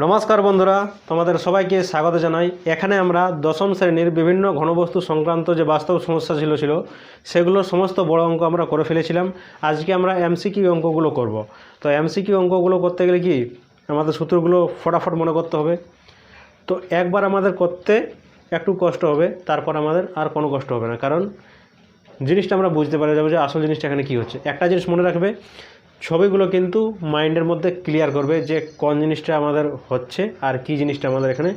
নমস্কার বন্ধুরা, তোমাদের সবাইকে স্বাগত জানাই। এখানে আমরা দশম শ্রেণির বিভিন্ন ঘনবস্তু সংক্রান্ত যে বাস্তব সমস্যা ছিল ছিল সেগুলো সমস্ত বড় অঙ্ক আমরা করে ফেলেছিলাম। আজকে আমরা এমসিকিউ অঙ্কগুলো করব। তো এমসিকিউ অঙ্কগুলো করতে গেলে কি, আমাদের সূত্রগুলো ফটাফট মনে করতে হবে। তো একবার আমাদের করতে একটু কষ্ট হবে, তারপর আমাদের আর কোনো কষ্ট হবে না। কারণ জিনিসটা আমরা বুঝতে পারা যাবে যে আসল জিনিসটা এখানে কী হচ্ছে। একটা জিনিস মনে রাখবে ছবিগুলো কিন্তু মাইন্ডের মধ্যে ক্লিয়ার করবে যে কোন জিনিসটা আমাদের হচ্ছে আর কি জিনিসটা আমাদের এখানে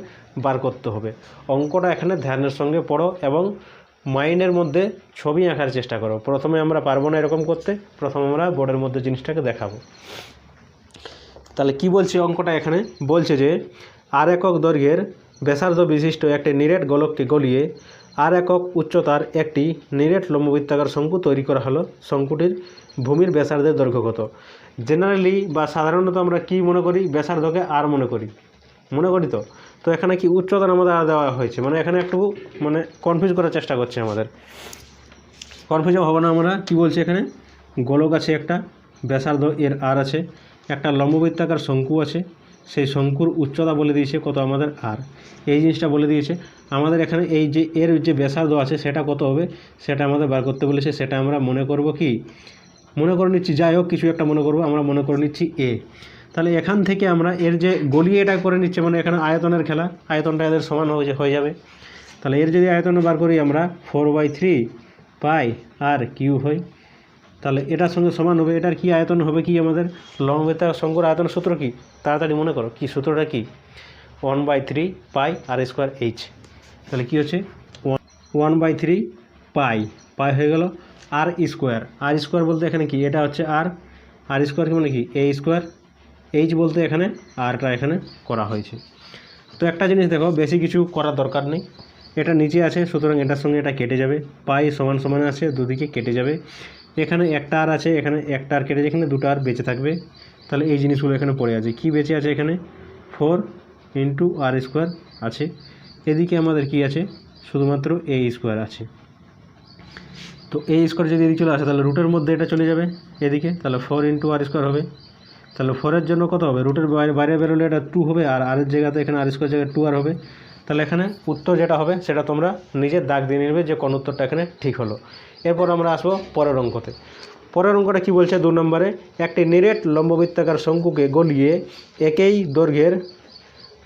বার করতে হবে। অঙ্কটা এখানে ধ্যানের সঙ্গে পড়ো এবং মাইন্ডের মধ্যে ছবি আঁকার চেষ্টা করো। প্রথমে আমরা পারব না এরকম করতে, প্রথমে আমরা বোর্ডের মধ্যে জিনিসটাকে দেখাবো। তাহলে কি বলছে অঙ্কটা এখানে? বলছে যে আর একক দৈর্ঘ্যের ব্যাসার্ধ বিশিষ্ট একটি নিরেট গোলককে গলিয়ে আর একক উচ্চতার একটি নিরেট লম্ববৃত্তাকার শঙ্কু তৈরি করা হলো। শঙ্কুটির ভূমির ব্যাসার্ধের দৈর্ঘ্য কত জেনারেলি বা সাধারণত আমরা কি মনে করি? ব্যাসার্ধকে আর মনে করি। মনে করি তো? তো এখানে কি উচ্চতার আমাদের আর দেওয়া হয়েছে? মানে এখানে একটু মানে কনফিউজ করার চেষ্টা করছে আমাদের। কনফিউজ হবে না আমরা। কি বলছি এখানে? গোলক আছে একটা, ব্যাসার্ধ এর আর আছে। একটা লম্ববৃত্তাকার শঙ্কু আছে। সেই শঙ্কুর উচ্চতা বলে দিয়েছে কত আমাদের আর এই জিনিসটা বলে দিয়েছে। আমাদের এখানে এই যে এর যে ব্যাসার্ধ আছে সেটা কত হবে? সেটা আমাদের বার করতে বলেছে। সেটা আমরা মনে করব কি? মনে করে নিচ্ছি, যাই হোক, কিছু একটা মনে করব। আমরা মনে করে নিচ্ছি এ তাহলে এখান থেকে আমরা এর যে গলিয়ে এটা করে নিচ্ছে মানে এখানে আয়তনের খেলা, আয়তনটা এদের সমান হয়ে যাবে। তাহলে এর যদি আয়তন বার করি আমরা four by three pi r cube হয়। তাহলে এটার সঙ্গে সমান হবে, এটার কি আয়তন হবে কি আমাদের? লং লম্বতা শঙ্কুর আয়তন সূত্র কি? তাড়াতাড়ি মনে করো, কি সূত্রটা কি? One by three pi r square H তাহলে কি হচ্ছে? One by three pi pi হয়ে গেল আর স্কোয়ার আর স্কোয়ার বলতে এখানে কি? এটা হচ্ছে আর আর স্কোয়ার কি মানে কি? এ স্কোয়ার এইচ বলতে এখানে আরটা এখানে করা হয়েছে। তো একটা জিনিস দেখো, বেশি কিছু করার দরকার নেই। এটা নিচে আছে, সুতরাং এটার সঙ্গে এটা কেটে যাবে। পাই সমান সমান আছে, দুদিকে কেটে যাবে। এখানে একটা আর আছে, এখানে একটা আর কেটে এখানে দুটো আর বেঁচে থাকবে। তাহলে এই জিনিসগুলো এখানে পড়ে আছে। কি বেঁচে আছে এখানে? ফোর ইন্টু আর স্কোয়ার আছে। এদিকে আমাদের কি আছে? শুধুমাত্র এ স্কোয়ার আছে। তো এ স্কোয়ার যদি এদিকে চলে আসে, তাহলে রুটের মধ্যে এটা চলে যাবে এদিকে। তাহলে ফোর ইন্টু আর স্কোয়ার হবে। তাহলে ফোরের জন্য কত হবে? রুটের বাইরে বাইরে বেরোলে এটা টু হবে, আর আরের জায়গাতে এখানে আর স্কোয়ার জায়গায় টু আর হবে। তাহলে এখানে উত্তর যেটা হবে, সেটা তোমরা নিজের দাগ দিয়ে নেবে যে কোন উত্তরটা এখানে ঠিক হলো। এরপর আমরা আসব পরের অঙ্কতে। পরের অঙ্কটা কী বলছে? দু নম্বরে, একটি নিরেট লম্ববৃত্তাকার শঙ্কুকে গলিয়ে একেই দৈর্ঘ্যের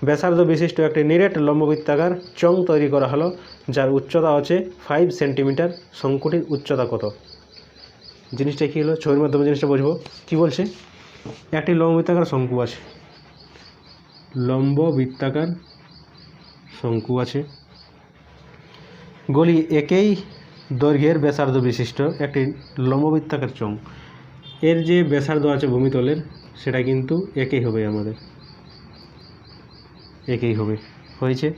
ব্যাসার্ধ বিশিষ্ট একটি নিরেট লম্ববৃত্তাকার চং তৈরি করা হলো, যার উচ্চতা হচ্ছে ফাইভ সেন্টিমিটার শঙ্কুটির উচ্চতা কত? জিনিসটা কী হলো? ছবির মাধ্যমে জিনিসটা বুঝব। কী বলছে? একটি লম্ববৃত্তাকার শঙ্কু আছে। লম্ব বৃত্তাকার শঙ্কু আছে। গলি একই দৈর্ঘ্যের ব্যাসার্ধ বিশিষ্ট একটি লম্ববৃত্তাকার চং এর যে ব্যাসার্ধ আছে ভূমিতলের, সেটা কিন্তু একই হবে আমাদের। একই হবে। হয়েছে?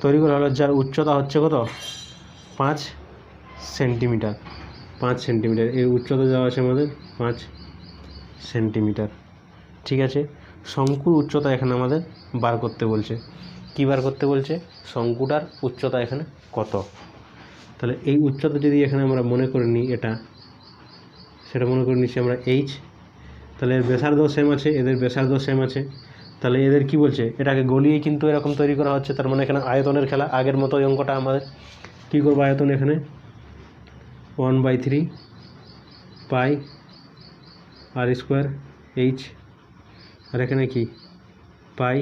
তৈরি করা হলো যার উচ্চতা হচ্ছে কত? পাঁচ সেন্টিমিটার। পাঁচ সেন্টিমিটার। এই উচ্চতা যাওয়া আছে আমাদের, পাঁচ সেন্টিমিটার। ঠিক আছে? শঙ্কুর উচ্চতা এখানে আমাদের বার করতে বলছে। কী বার করতে বলছে? শঙ্কুটার উচ্চতা এখানে কত? তাহলে এই উচ্চতা যদি এখানে আমরা মনে করে নিই এটা, সেটা মনে করে নিচ্ছি আমরা এইচ তাহলে এর ব্যাসার্ধ সেম আছে, এদের ব্যাসার্ধ সেম আছে। তাহলে এদের কি বলছে? এটাকে গলিয়ে কিন্তু এরকম তৈরি করা হচ্ছে, তার মানে এখানে আয়তনের খেলা, আগের মতো অঙ্কটা আমাদের কী করব আয়তন এখানে? One by three pi r square H আর এখানে কি? পাই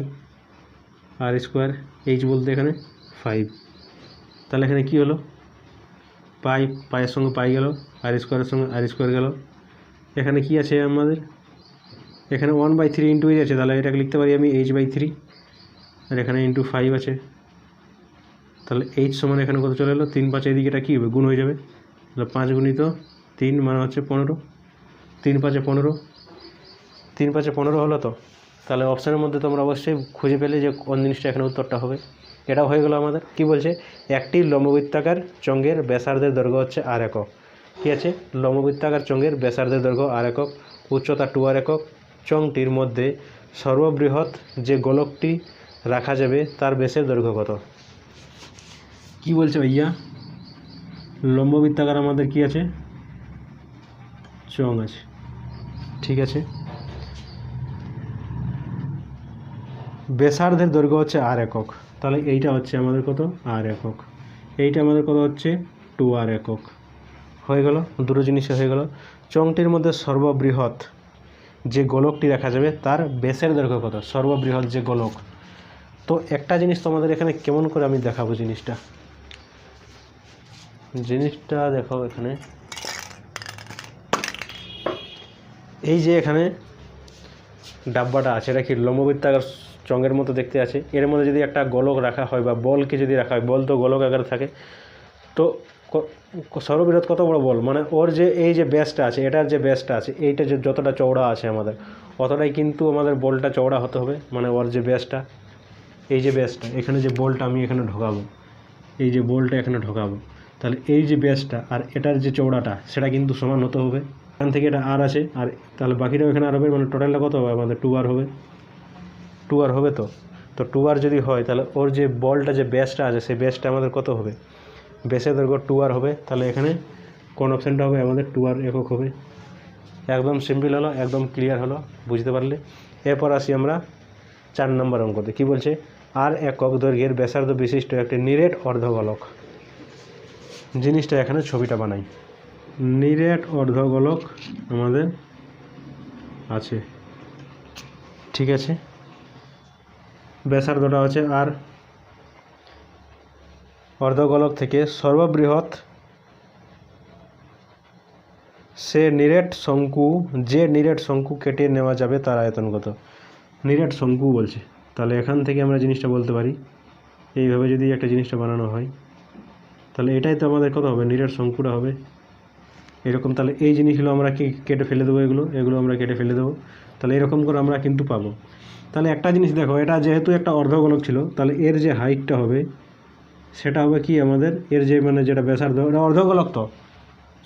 আর স্কোয়ার এইচ বলতে এখানে ফাইভ তাহলে এখানে কি হলো? পাই, পায়ের সঙ্গে পাই গেল আর স্কোয়ারের সঙ্গে আর স্কোয়ার গেল। এখানে কি আছে আমাদের? এখানে one by three into H আছে, তাহলে এটাকে লিখতে পারি আমি এইচ বাই থ্রি আর এখানে ইন্টু ফাইভ আছে। তাহলে এইচ সমান এখানে কত চলে এলো? তিন পাঁচ এদিকে এটা কী হবে? গুণ হয়ে যাবে। তাহলে পাঁচ গুণিত তিন মানে হচ্ছে পনেরো। তিন পাঁচে পনেরো। তিন পাঁচে পনেরো হলো তো? তাহলে অপশানের মধ্যে তোমরা অবশ্যই খুঁজে পেলে যে কোন জিনিসটা এখানে উত্তরটা হবে। এটাও হয়ে গেলো আমাদের? কি বলছে? একটি লম্ববৃত্তাকার চঙ্গের ব্যাসার্ধের দৈর্ঘ্য হচ্ছে আর একক। ঠিক আছে? লম্ববৃত্তাকার চঙ্গের ব্যাসার্ধের দৈর্ঘ্য আর একক, উচ্চতা টু আর একক। চংটির মধ্যে সর্ববৃহৎ যে গোলকটি রাখা যাবে, তার ব্যাসের দৈর্ঘ্য কত? কি বলছে ভাইয়া? লম্ববৃত্তাকার আমাদের কি আছে? চং আছে। ঠিক আছে। ব্যাসার্ধের দৈর্ঘ্য হচ্ছে আর একক। তাহলে এইটা হচ্ছে আমাদের কত? আর একক। এইটা আমাদের কত হচ্ছে? টু আর একক। হয়ে গেল? দুটো জিনিসে হয়ে গেল। চংটির মধ্যে সর্ববৃহৎ যে গোলকটি দেখা যাবে, তার বেসের দৈর্ঘ্য কত? সর্ববৃহৎ যে গোলক। তো একটা জিনিস তোমাদের এখানে কেমন করে আমি দেখাবো জিনিসটা? জিনিসটা দেখো এখানে। এই যে এখানে ডাব্বাটা আছে, এটা কি লম্ববৃত্তাকার চঙ্গের মতো দেখতে আছে। এর মধ্যে যদি একটা গোলক রাখা হয় বা বলকে যদি রাখা হয়, বল তো গোলক আকারে থাকে। তো ক- কত বড় বল? মানে ওর যে এই যে ব্যাসটা আছে, এটার যে ব্যাসটা আছে, এইটা যে যতটা চওড়া আছে আমাদের, অতটাই কিন্তু আমাদের বলটা চওড়া হতে হবে। মানে ওর যে ব্যাসটা, এই যে ব্যাসটা, এখানে যে বলটা আমি এখানে ঢোকাবো, এই যে বলটা এখানে ঢোকাবো, তাহলে এই যে ব্যাসটা আর এটার যে চওড়াটা, সেটা কিন্তু সমান হতে হবে। এখান থেকে এটা আর আছে, আর তাহলে বাকিটাও এখানে আর হবে মানে টোটালটা কত হবে? আমাদের টু আর হবে। টু আর হবে তো? তো টু আর যদি হয়, তাহলে ওর যে বলটা, যে ব্যাসটা আছে, সেই ব্যাসটা আমাদের কত হবে? বেসের দৈর্ঘ্য টু আর হবে, তাহলে এখানে কোন অপশানটা হবে? আমাদের টু আর একক হবে। একদম সিম্পল হলো, একদম ক্লিয়ার হলো, বুঝতে পারলে। এরপর আসি আমরা চার নম্বর অঙ্কতে। কী বলছে? আর একক দৈর্ঘ্যের ব্যাসার্ধ বিশিষ্ট একটি নিরেট অর্ধগোলক। জিনিসটা এখানে ছবিটা বানাই। নিরেট অর্ধগোলক আমাদের আছে। ঠিক আছে? ব্যাসার্ধটা হচ্ছে আর অর্ধগোলক থেকে সর্ববৃহৎ সে নিরেট শঙ্কু, যে নিরেট শঙ্কু কেটে নেওয়া যাবে তার আয়তন কত নিরেট শঙ্কু বলছে। তাহলে এখান থেকে আমরা জিনিসটা বলতে পারি। এইভাবে যদি একটা জিনিসটা বানানো হয়, তাহলে এটাই তো আমাদের কত হবে? নিরেট শঙ্কুটা হবে। এরকম তাহলে এই জিনিসগুলো আমরা কি কেটে ফেলে দেবো এগুলো? এগুলো আমরা কেটে ফেলে দেবো। তাহলে এরকম করে আমরা কিন্তু পাবো। তাহলে একটা জিনিস দেখো, এটা যেহেতু একটা অর্ধগোলক ছিল, তাহলে এর যে হাইটটা হবে, সেটা হবে কি আমাদের? এর যে মানে যেটা ব্যাসার্ধ, এটা অর্ধগোলক তো।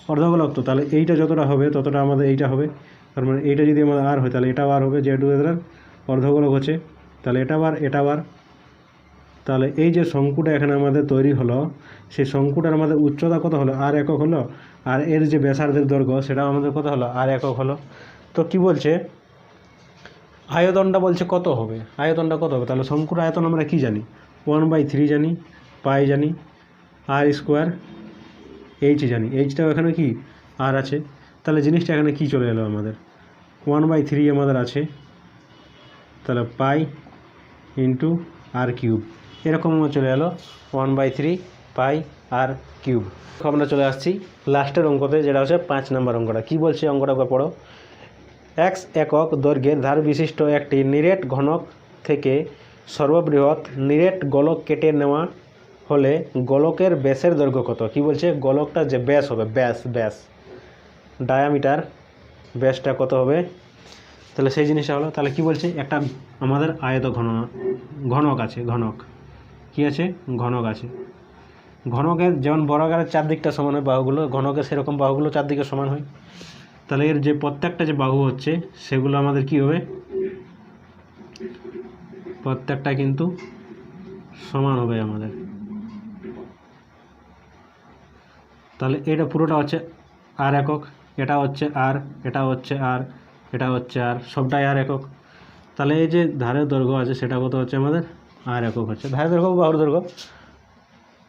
অর্ধগোলক তো, তাহলে এইটা যতটা হবে, ততটা আমাদের এইটা হবে। তার মানে এইটা যদি আমাদের আর হয়, তাহলে এটাও আর হবে, যেহেতু এদের অর্ধগোলক হচ্ছে, তাহলে এটা বার এটা বার তাহলে এই যে শঙ্কুটা এখানে আমাদের তৈরি হলো, সেই শঙ্কুটার আমাদের উচ্চতা কত হলো? আর একক হলো। আর এর যে ব্যাসার্ধের দৈর্ঘ্য, সেটাও আমাদের কত হলো? আর একক হলো। তো কি বলছে? আয়তনটা বলছে কত হবে? আয়তনটা কত হবে? তাহলে শঙ্কুর আয়তন আমরা কি জানি? ওয়ান বাই থ্রি জানি পাই জানি আর স্কোয়ার এইচ জানি। এইচটাও এখানে কি? আর আছে। তাহলে জিনিসটা এখানে কি চলে এলো আমাদের? ওয়ান বাই থ্রি আমাদের আছে। তাহলে পাই ইন্টু আর কিউব এরকম চলে এলো। One by three pi r cube আমরা চলে আসছি লাস্টের অঙ্কতে, যেটা হচ্ছে পাঁচ নম্বর অঙ্কটা। কী বলছে অঙ্কটা পড়ো? এক্স একক দৈর্ঘ্যের ধার বিশিষ্ট একটি নিরেট ঘনক থেকে সর্ববৃহৎ নিরেট গোলক কেটে নেওয়া হলে গোলকের ব্যাসের দৈর্ঘ্য কত? কি বলছে? গোলকটা যে ব্যাস হবে, ব্যাস ব্যাস। ডায়ামিটার ব্যাসটা কত হবে? তাহলে সেই জিনিসটা হলো, তাহলে কি বলছে? একটা আমাদের আয়ত ঘন, ঘনক আছে, ঘনক। কি আছে? ঘনক আছে। ঘনকের যেমন বর্গাকারের চারদিকটা সমান হয় বাহুগুলো, ঘনকের সেরকম বাহুগুলো চারদিকে সমান হয়। তাহলে এর যে প্রত্যেকটা যে বাহু হচ্ছে, সেগুলো আমাদের কি হবে? প্রত্যেকটা কিন্তু সমান হবে আমাদের। তাহলে এটা পুরোটা হচ্ছে আর একক, এটা হচ্ছে আর, এটা হচ্ছে আর, এটা হচ্ছে আর, সবটাই আর একক। তাহলে এই যে ধারের দৈর্ঘ্য আছে, সেটা কত হচ্ছে আমাদের? আর একক হচ্ছে। ধারের দৈর্ঘ্য বাহুর দৈর্ঘ্য?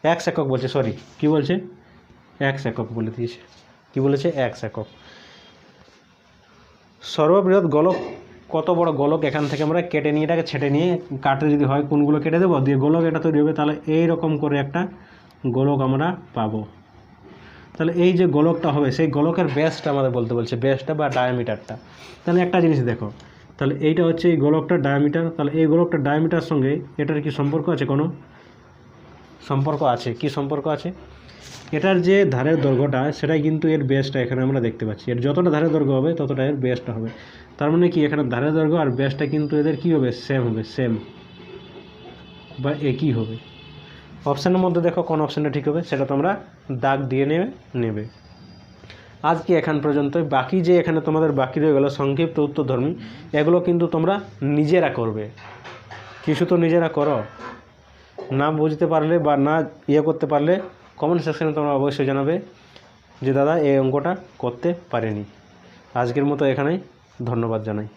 এক্স একক বলছে সরি কি বলছে? এক্স একক বলে দিয়েছে। কি বলেছে? এক্স একক। সর্ববৃহৎ গোলক, কত বড় গোলক এখান থেকে আমরা কেটে নিয়ে, এটাকে ছেটে নিয়ে কাটে যদি হয় কোনগুলো কেটে দেবো? দিয়ে গোলক এটা তৈরি হবে, তাহলে এই রকম করে একটা গোলক আমরা পাবো। তাহলে এই যে গোলকটা হবে, সেই গোলকের ব্যাসটা আমাদের বলতে বলছে, ব্যাসটা বা ডায়ামিটারটা তাহলে একটা জিনিস দেখো, তাহলে এইটা হচ্ছে এই গোলকটার ডায়ামিটার তাহলে এই গোলকটার ডায়ামিটার সঙ্গে এটার কি সম্পর্ক আছে কোনো? সম্পর্ক আছে, কি সম্পর্ক আছে? এটার যে ধারের দৈর্ঘ্যটা, সেটাই কিন্তু এর বেসটা এখানে আমরা দেখতে পাচ্ছি। এর যতটা ধারের দৈর্ঘ্য হবে, ততটা এর বেসটা হবে। তার মানে কি? এখানে ধারের দৈর্ঘ্য আর বেসটা কিন্তু এদের কি হবে? সেম হবে সেম বা একই হবে। অপশানের মধ্যে দেখো কোন অপশানটা ঠিক হবে, সেটা তোমরা দাগ দিয়ে নেবে নেবে। আজকে এখান পর্যন্তই? বাকি যে এখানে তোমাদের বাকি রয়ে গেলো, সংক্ষিপ্ত উত্তরধর্মী, এগুলো কিন্তু তোমরা নিজেরা করবে। কিছু তো নিজেরা করো। না বুঝতে পারলে বা না ইয়ে করতে পারলে কমেন্ট সেকশনে তোমরা অবশ্যই জানাবে যে দাদা, এই অঙ্কটা করতে পারেনি। আজকের মতো এখানেই। ধন্যবাদ জানাই।